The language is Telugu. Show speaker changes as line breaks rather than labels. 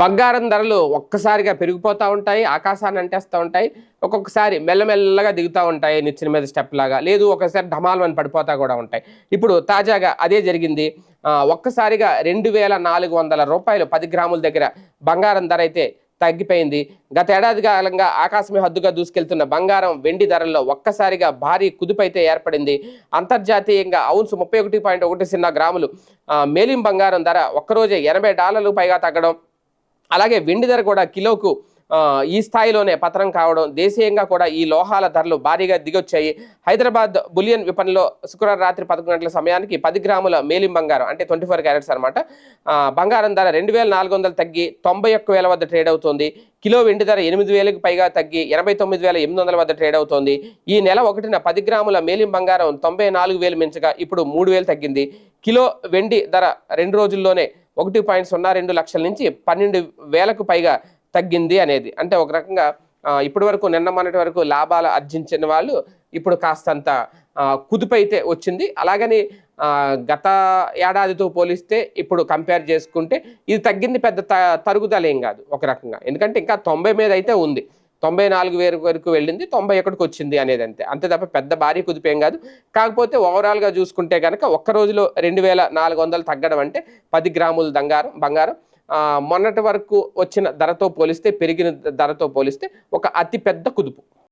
బంగారం ధరలు ఒక్కసారిగా పెరిగిపోతూ ఉంటాయి ఆకాశాన్ని అంటేస్తూ ఉంటాయి ఒక్కొక్కసారి మెల్లమెల్లగా దిగుతూ ఉంటాయి నిచ్చిన మీద స్టెప్ లాగా. లేదు ఒకసారి ఢమాల్మని పడిపోతా కూడా ఉంటాయి. ఇప్పుడు తాజాగా అదే జరిగింది. ఒక్కసారిగా రెండు వేల నాలుగు వందల రూపాయలు పది గ్రాముల దగ్గర బంగారం ధర అయితే తగ్గిపోయింది. గత ఏడాది కాలంగా ఆకాశమే హద్దుగా దూసుకెళ్తున్న బంగారం వెండి ధరల్లో ఒక్కసారిగా భారీ కుదుపైతే ఏర్పడింది. అంతర్జాతీయంగా అవున్స్ ముప్పై ఒకటి పాయింట్ ఒకటి సున్నా గ్రాములు. మేలిం బంగారం ధర ఒక్కరోజే ఎనభై డాలర్లు పైగా తగ్గడం అలాగే వెండి ధర కూడా కిలోకు ఈ స్థాయిలోనే పతనం కావడం దేశీయంగా కూడా ఈ లోహాల ధరలు భారీగా దిగొచ్చాయి. హైదరాబాద్ బులియన్ విపణిలో శుక్రవారం రాత్రి పదకొండు గంటల సమయానికి పది గ్రాముల మేలిం బంగారం అంటే ట్వంటీ ఫోర్ క్యారెట్స్ అనమాట బంగారం ధర రెండు వేల నాలుగు వందలు తగ్గి తొంభై ఒక్క వేల వద్ద ట్రేడ్ అవుతుంది. కిలో వెండి ధర ఎనిమిది వేలకు పైగా తగ్గి ఎనభై తొమ్మిది వేల ఎనిమిది వందల వద్ద ట్రేడ్ అవుతోంది. ఈ నెల ఒకటిన పది గ్రాముల మేలిం బంగారం తొంభై నాలుగు వేలు మించగా ఇప్పుడు మూడు వేలు తగ్గింది. కిలో వెండి ధర రెండు రోజుల్లోనే ఒకటి పాయింట్ సున్నా రెండు లక్షల నుంచి పన్నెండు వేలకు పైగా తగ్గింది అనేది. అంటే ఒక రకంగా ఇప్పటి వరకు నిన్న మొన్నటి వరకు లాభాలు ఆర్జించిన వాళ్ళు ఇప్పుడు కాస్తంత కుదుపైతే వచ్చింది. అలాగని గత ఏడాదితో పోలిస్తే ఇప్పుడు కంపేర్ చేసుకుంటే ఇది తగ్గింది పెద్ద త- తరుగుదల ఏం కాదు ఒక రకంగా. ఎందుకంటే ఇంకా తొంభై మీద అయితే ఉంది. తొంభై నాలుగు వేల వరకు వెళ్ళింది తొంభై ఒకటికి వచ్చింది అనేది అంతే. అంతే తప్ప పెద్ద భారీ కుదిపేం కాదు. కాకపోతే ఓవరాల్గా చూసుకుంటే కనుక ఒక్క రోజులో రెండు వేల నాలుగు వందలు తగ్గడం అంటే పది గ్రాముల దంగారం బంగారం. మొన్నటి వరకు వచ్చిన ధరతో పోలిస్తే పెరిగిన ధరతో పోలిస్తే ఒక అతి పెద్ద కుదుపు.